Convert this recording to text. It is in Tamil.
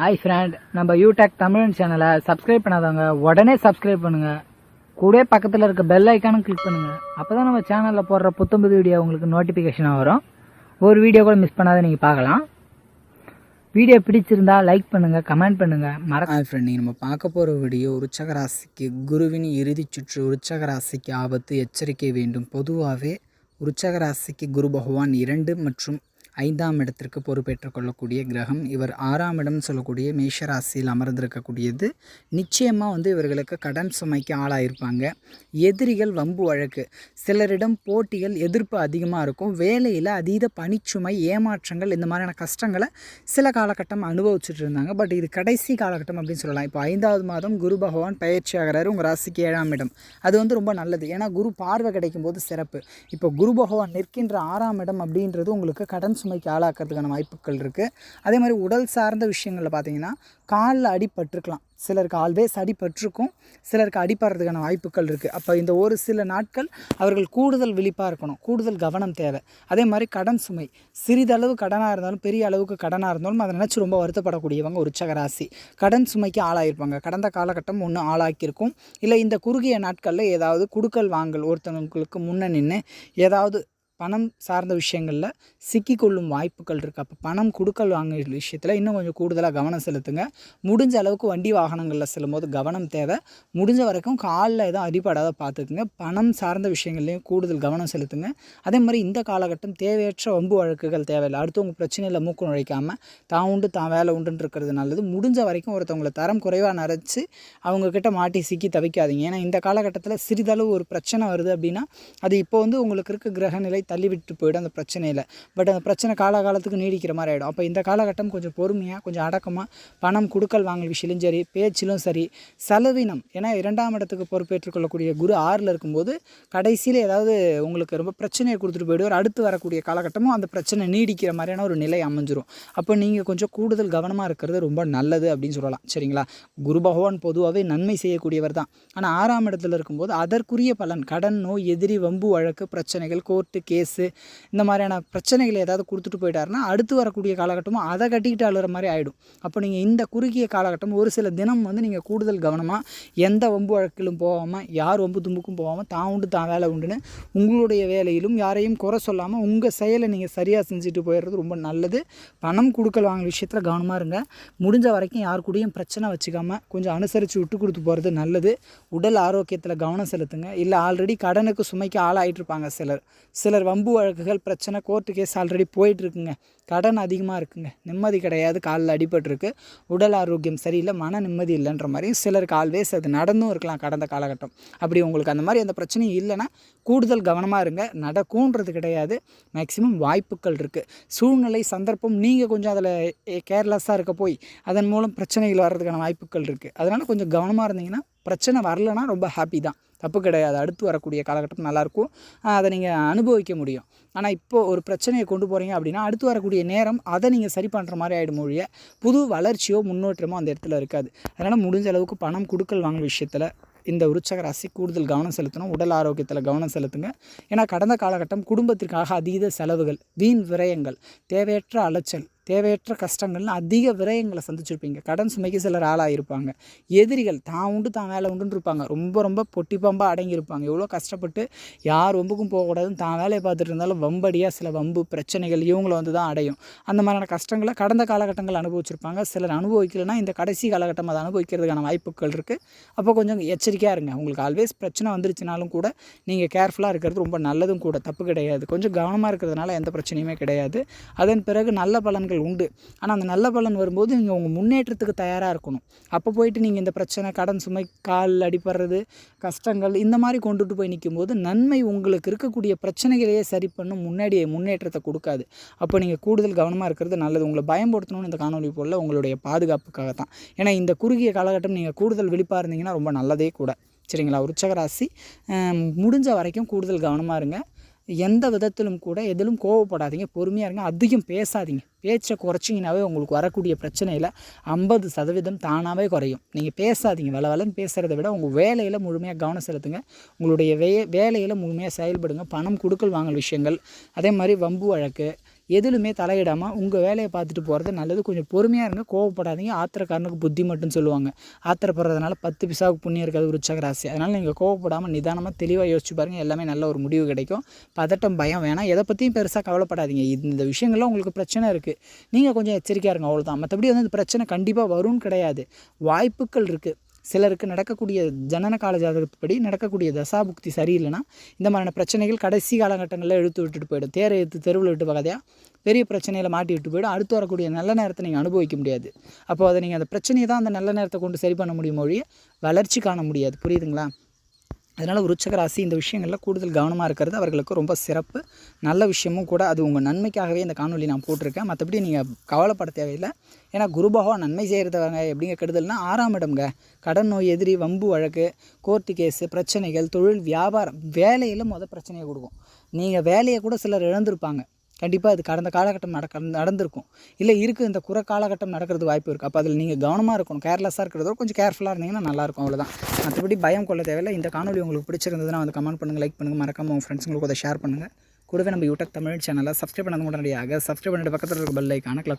ஹாய் ஃப்ரெண்ட் நம்ம யூடெக் தமிழன் சேனலை சப்ஸ்கிரைப் பண்ணாதவங்க உடனே சப்ஸ்கிரைப் பண்ணுங்க. கூட பக்கத்தில் இருக்க பெல் ஐக்கானும் கிளிக் பண்ணுங்க. அப்பதான் நம்ம சேனலில் போடுற புத்தம்புது வீடியோ உங்களுக்கு நோட்டிஃபிகேஷனாக வரும். ஒரு வீடியோ கூட மிஸ் பண்ணாத நீங்கள் பார்க்கலாம். வீடியோ பிடிச்சிருந்தா லைக் பண்ணுங்க கமெண்ட் பண்ணுங்க. மறக்க ஹாய் ஃப்ரெண்ட் நம்ம பார்க்க போகிற வீடியோ உற்சகராசிக்கு குருவின் இறுதிச் சுற்று உற்சகராசிக்கு ஆபத்து எச்சரிக்கை வேண்டும். பொதுவாகவே உற்சகராசிக்கு குரு பகவான் இரண்டு மற்றும் ஐந்தாம் இடத்திற்கு பொறுப்பேற்றுக் கொள்ளக்கூடிய கிரகம். இவர் ஆறாம் இடம் சொல்லக்கூடிய மேஷராசியில் அமர்ந்திருக்கக்கூடியது. நிச்சயமாக வந்து இவர்களுக்கு கடன் சுமைக்கு ஆளாயிருப்பாங்க. எதிரிகள் வம்பு வழக்கு. சிலரிடம் போட்டிகள் எதிர்ப்பு அதிகமாக இருக்கும். வேலையில் அதீத பணிச்சுமை ஏமாற்றங்கள் இந்த மாதிரியான கஷ்டங்களை சில காலகட்டம் அனுபவிச்சுட்டு இருந்தாங்க. பட் இது கடைசி காலகட்டம் அப்படின்னு சொல்லலாம். இப்போ ஐந்தாவது மாதம் குரு பகவான் பயிற்சி ஆகிறாரு. உங்கள் ராசிக்கு ஏழாம் இடம். அது வந்து ரொம்ப நல்லது. ஏன்னா குரு பார்வை கிடைக்கும் போது சிறப்பு. இப்போ குரு பகவான் நிற்கின்ற ஆறாம் இடம் அப்படின்றது உங்களுக்கு கடன் சுமைக்கு ஆளாக்கிறதுக்கான வாய்ப்புகள் இருக்குது அதே மாதிரி உடல் சார்ந்த விஷயங்களில் பார்த்தீங்கன்னா காலில் அடிபட்டிருக்கலாம் சிலருக்கு ஆல்வேஸ் அடிபட்டிருக்கும் சிலருக்கு அடிப்படுறதுக்கான வாய்ப்புகள் இருக்குது அப்போ இந்த ஒரு சில நாட்கள் அவர்கள் கூடுதல் விழிப்பாக இருக்கணும். கூடுதல் கவனம் தேவை. அதே மாதிரி கடன் சுமை. சிறிதளவு கடனாக இருந்தாலும் பெரிய அளவுக்கு கடனாக இருந்தாலும் அதை நினச்சி ரொம்ப வருத்தப்படக்கூடியவங்க உற்சக ராசி. கடன் சுமைக்கு ஆளாயிருப்பாங்க. கடந்த காலகட்டம் ஒன்று ஆளாக்கியிருக்கும். இல்லை இந்த குறுகிய நாட்களில் ஏதாவது குடுக்கல் வாங்கல் ஒருத்தவங்களுக்கு முன்னே நின்று ஏதாவது பணம் சார்ந்த விஷயங்களில் சிக்கிக்கொள்ளும் வாய்ப்புகள் இருக்குது அப்போ பணம் கொடுக்கல் வாங்க விஷயத்தில் இன்னும் கொஞ்சம் கூடுதலாக கவனம் செலுத்துங்க. முடிஞ்ச அளவுக்கு வண்டி வாகனங்களில் செல்லும்போது கவனம் தேவை. முடிஞ்ச வரைக்கும் காலில் எதுவும் அடிபடாத பார்த்துக்குங்க பணம் சார்ந்த விஷயங்கள்லையும் கூடுதல் கவனம் செலுத்துங்க. அதே மாதிரி இந்த காலகட்டம் தேவையற்ற வம்பு வழக்குகள் தேவையில்லை. அடுத்தவங்க பிரச்சனையில் மூக்கு நுழைக்காமல் தான் உண்டு தான் வேலை உண்டுன்னு இருக்கிறது நல்லது. முடிஞ்ச வரைக்கும் ஒருத்தவங்களை தரம் குறைவாக நிறச்சி அவங்கக்கிட்ட மாட்டி சிக்கி தவிக்காதீங்க. ஏன்னா இந்த காலகட்டத்தில் சிறிதளவு ஒரு பிரச்சனை வருது அப்படின்னா அது இப்போ வந்து உங்களுக்கு இருக்க கிரகநிலை தள்ளிவிட்டு போயிடும் அந்த பிரச்சனையில். பட் அந்த பிரச்சனை காலகாலத்துக்கு நீடிக்கிற மாதிரி ஆகிடும் அப்போ இந்த காலகட்டம் கொஞ்சம் பொறுமையாக கொஞ்சம் அடக்கமாக பணம் கொடுக்கல் வாங்கல் விஷயம் சரி பேச்சிலும் சரி செலவினம். ஏன்னா இரண்டாம் இடத்துக்கு பொறுப்பேற்றுக்கொள்ளக்கூடிய குரு ஆறில் இருக்கும்போது கடைசியில் ஏதாவது உங்களுக்கு ரொம்ப பிரச்சனையை கொடுத்துட்டு போயிடுவார். அடுத்து வரக்கூடிய காலகட்டமும் அந்த பிரச்சனை நீடிக்கிற மாதிரியான ஒரு நிலை அமைஞ்சிரும். அப்போ நீங்கள் கொஞ்சம் கூடுதல் கவனமாக இருக்கிறது ரொம்ப நல்லது அப்படின்னு சொல்லலாம். சரிங்களா? குரு பகவான் பொதுவாகவே நன்மை செய்யக்கூடியவர் தான். ஆனால் ஆறாம் இடத்துல இருக்கும்போது அதற்குரிய பலன் கடன் நோய் எதிரி வம்பு வழக்கு பிரச்சனைகள் கோர்ட்டு கேஸ் கேஸு இந்த மாதிரியான பிரச்சனைகளை ஏதாவது கொடுத்துட்டு போயிட்டாருன்னா அடுத்து வரக்கூடிய காலகட்டமும் அதை கட்டிக்கிட்டு அழுகிற மாதிரி ஆகிடும் அப்போ நீங்கள் இந்த குறுகிய காலகட்டம் ஒரு சில தினம் வந்து நீங்கள் கூடுதல் கவனமாக எந்த வம்பு வழக்கிலும் போகாமல் யார் வம்பு தும்புக்கும் போகாமல் தான் உண்டு தான் வேலை உண்டுன்னு உங்களுடைய வேலையிலும் யாரையும் குறை சொல்லாமல் உங்கள் செயலை நீங்கள் சரியாக செஞ்சுட்டு போயிடுறது ரொம்ப நல்லது. பணம் கொடுக்கல் வாங்கின விஷயத்தில் கவனமாக இருங்க. முடிஞ்ச வரைக்கும் யார் கூடயும் பிரச்சனை வச்சுக்காமல் கொஞ்சம் அனுசரித்து விட்டு கொடுத்து போகிறது நல்லது. உடல் ஆரோக்கியத்தில் கவனம் செலுத்துங்க. இல்லை ஆல்ரெடி கடனுக்கு சுமைக்கு ஆளாகிட்டு இருப்பாங்க சிலர். சிலர் வம்பு வழக்குகள் பிரச்சனை கோர்ட்டு கேஸ் ஆல்ரெடி போயிட்டுருக்குங்க. கடன் அதிகமாக இருக்குங்க. நிம்மதி கிடையாது. காலில் அடிபட்டிருக்கு. உடல் ஆரோக்கியம் சரியில்லை. மன நிம்மதி இல்லைன்ற மாதிரி சிலருக்கு ஆல்வேஸ் அது நடந்தும் இருக்கலாம் கடந்த காலகட்டம். அப்படி உங்களுக்கு அந்த மாதிரி அந்த பிரச்சனையும் இல்லைன்னா கூடுதல் கவனமாக இருங்க. நடக்கும்ன்றது கிடையாது. மேக்ஸிமம் வாய்ப்புகள் இருக்குது சூழ்நிலை சந்தர்ப்பம் நீங்கள் கொஞ்சம் அதில் கேர்லெஸ்ஸாக இருக்க போய் அதன் மூலம் பிரச்சனைகள் வர்றதுக்கான வாய்ப்புகள் இருக்குது அதனால் கொஞ்சம் கவனமாக இருந்தீங்கன்னா பிரச்சனை வரலன்னா ரொம்ப ஹாப்பி தான். தப்பு கிடையாது. அடுத்து வரக்கூடிய காலகட்டம் நல்லாயிருக்கும். அதை நீங்கள் அனுபவிக்க முடியும். ஆனால் இப்போது ஒரு பிரச்சனையை கொண்டு போகிறீங்க அப்படின்னா அடுத்து வரக்கூடிய நேரம் அதை நீங்கள் சரி பண்ணுற மாதிரி ஆகிடும் மொழிய புது வளர்ச்சியோ முன்னேற்றமோ அந்த இடத்துல இருக்காது. அதனால் முடிஞ்ச அளவுக்கு பணம் கொடுக்கல் வாங்க விஷயத்தில் இந்த உற்சக ராசி கூடுதல் கவனம் செலுத்தணும். உடல் ஆரோக்கியத்தில் கவனம் செலுத்துங்க. ஏன்னா கடந்த காலகட்டம் குடும்பத்திற்காக அதீத செலவுகள் வீண் விரயங்கள் தேவையற்ற அலைச்சல் தேவையற்ற கஷ்டங்கள்னு அதிக விரயங்களை சந்திச்சிருப்பீங்க. கடன் சுமைக்கு சிலர் ஆளாயிருப்பாங்க. எதிரிகள் தான் உண்டு தான் வேலை உண்டுன்னு இருப்பாங்க. ரொம்ப ரொம்ப பொட்டி பம்பாக அடங்கியிருப்பாங்க. எவ்வளோ கஷ்டப்பட்டு யார் வம்புக்கும் போகக்கூடாதுன்னு தான் வேலையை பார்த்துட்டு இருந்தாலும் வம்படியாக சில வம்பு பிரச்சனைகள் இவங்களை வந்து தான் அடையும். அந்த மாதிரியான கஷ்டங்களை கடந்த காலகட்டங்கள் அனுபவிச்சிருப்பாங்க. சிலர் அனுபவிக்கலைன்னா இந்த கடைசி காலகட்டம் அதை அனுபவிக்கிறதுக்கான வாய்ப்புகள் இருக்குது அப்போ கொஞ்சம் எச்சரிக்கையாக இருங்க. உங்களுக்கு ஆல்வேஸ் பிரச்சனை வந்துருச்சுனாலும் கூட நீங்கள் கேர்ஃபுல்லாக இருக்கிறது ரொம்ப நல்லதும் கூட. தப்பு கிடையாது. கொஞ்சம் கவனமாக இருக்கிறதுனால எந்த பிரச்சனையுமே கிடையாது. அதன் பிறகு நல்ல பலன்கள் உண்டு. ஆனால் அந்த நல்ல பலன் வரும்போது நீங்கள் உங்கள் முன்னேற்றத்துக்கு தயாராக இருக்கணும். அப்போ போயிட்டு நீங்கள் இந்த பிரச்சனை கடன் சுமை கால் அடிப்படுறது கஷ்டங்கள் இந்த மாதிரி கொண்டுட்டு போய் நிற்கும் போது நன்மை உங்களுக்கு இருக்கக்கூடிய பிரச்சனைகளையே சரி பண்ணும் முன்னாடியே முன்னேற்றத்தை கொடுக்காது. அப்போ நீங்கள் கூடுதல் கவனமாக இருக்கிறது நல்லது. உங்களை பயன்படுத்தணும்னு இந்த காணொலி போல் உங்களுடைய பாதுகாப்புக்காக தான் ஏன்னா இந்த குறுகிய காலகட்டம் நீங்கள் கூடுதல் விழிப்பாக இருந்தீங்கன்னா ரொம்ப நல்லதே கூட. சரிங்களா? உற்சக ராசி. முடிஞ்ச வரைக்கும் கூடுதல் கவனமாக இருங்க. எந்த விதத்திலும் கூட எதிலும் கோவப்படாதீங்க பொறுமையாக இருங்க அதிகம் பேசாதீங்க. பேச்சை குறைச்சிங்கனாவே உங்களுக்கு வரக்கூடிய பிரச்சனையில் ஐம்பது சதவீதம் தானாகவே குறையும். நீங்கள் பேசாதீங்க வள வளன்னு பேசுகிறத விட உங்கள் வேலையில் முழுமையாக கவனம் செலுத்துங்க. உங்களுடைய வே வேலையில் முழுமையாக செயல்படுங்க. பணம் கொடுக்கல் வாங்கல் விஷயங்கள். அதே மாதிரி வம்பு வழக்கு எதிலுமே தலையிடாமல் உங்கள் வேலையை பார்த்துட்டு போகிறது நல்லது. கொஞ்சம் பொறுமையாக இருங்க. கோவப்படாதீங்க. ஆத்திரக்காரனுக்கு புத்தி மட்டும் சொல்லுவாங்க. ஆத்திரப்படுறதுனால பத்து பிசாவுக்கு புண்ணியம் இருக்காது விருச்சக ராசி. அதனால் நீங்கள் கோவப்படாமல் நிதானமாக தெளிவாக யோசிச்சு பாருங்கள் எல்லாமே நல்ல ஒரு முடிவு கிடைக்கும். பதட்டம் பயம் வேணாம். எதை பற்றியும் பெருசாக கவலைப்படாதீங்க. இந்த விஷயங்கள்லாம் உங்களுக்கு பிரச்சனை இருக்குது நீங்கள் கொஞ்சம் எச்சரிக்கையாக இருங்க. அவ்வளோதான் மற்றபடி வந்து இந்த பிரச்சனை கண்டிப்பாக வரும்னு கிடையாது. வாய்ப்புகள் இருக்குது சிலருக்கு நடக்கக்கூடிய ஜனன கால ஜாதகப்படி நடக்கக்கூடிய தசாபுக்தி சரியில்லைன்னா இந்த மாதிரியான பிரச்சனைகள் கடைசி காலகட்டங்களில் எழுத்து விட்டுட்டு போயிடும். தேரை எடுத்து தெருவில் விட்டு பகதையாக பெரிய பிரச்சனையில் மாட்டி விட்டு போயிடும். அடுத்து வரக்கூடிய நல்ல நேரத்தை நீங்கள் அனுபவிக்க முடியாது. அப்போ அதை நீங்கள் அந்த பிரச்சனையை தான் அந்த நல்ல நேரத்தை கொண்டு சரி பண்ண முடியும் மொழியை வளர்ச்சி காண முடியாது. புரியுதுங்களா? அதனால் விருச்சக ராசி இந்த விஷயங்களில் கூடுதல் கவனமாக இருக்கிறது அவர்களுக்கு ரொம்ப சிறப்பு. நல்ல விஷயமும் கூட அது உங்கள் நன்மைக்காகவே இந்த காணொலி நான் போட்டிருக்கேன். மற்றபடி நீங்கள் கவலைப்பட தேவையில்லை. ஏன்னா குருபகவா நன்மை செய்கிறதவங்க எப்படிங்க கெடுதல்னா ஆறாம் இடம்ங்க. கடன் நோய் எதிரி வம்பு வழக்கு கோர்ட்டு கேஸு பிரச்சனைகள் தொழில் வியாபாரம் வேலையில் மொதல் பிரச்சனையை கொடுக்கும். நீங்கள் வேலையை கூட சிலர் இழந்திருப்பாங்க. கண்டிப்பாக அது கடந்த காலகட்டம் நடக்க நடந்திருக்கும். இல்லை இருக்குது இந்த குறை காலகட்டம் நடக்கிறது வாய்ப்பு இருக்குது அப்போ அதில் நீங்கள் கவனமாக இருக்கணும். கேர்லெஸ்ஸாக இருக்கிறதோ கொஞ்சம் கேர்ஃபுல்லாக இருந்தீங்கன்னா நல்லாயிருக்கும் அவ்வளோதான் மற்றபடி பயம் கொள்ள தேவையில்லை. இந்த காணொலி உங்களுக்கு பிடிச்சிருந்ததுன்னா வந்து கமெண்ட் பண்ணுங்கள் லைக் பண்ணுங்கள் மறக்காமல் உங்கள் ஃப்ரெண்ட்ஸுங்களுக்கு அதை ஷேர் பண்ணுங்கள் கூடவே நம்ம யூடியூப் தமிழ் சேனலை சப்ஸ்கிரைப் பண்ணது உடனடியாக சப்ஸ்கிரைப் பண்ணிட்டு பக்கத்தில் இருக்க பெல் ஐக்கான கிளக்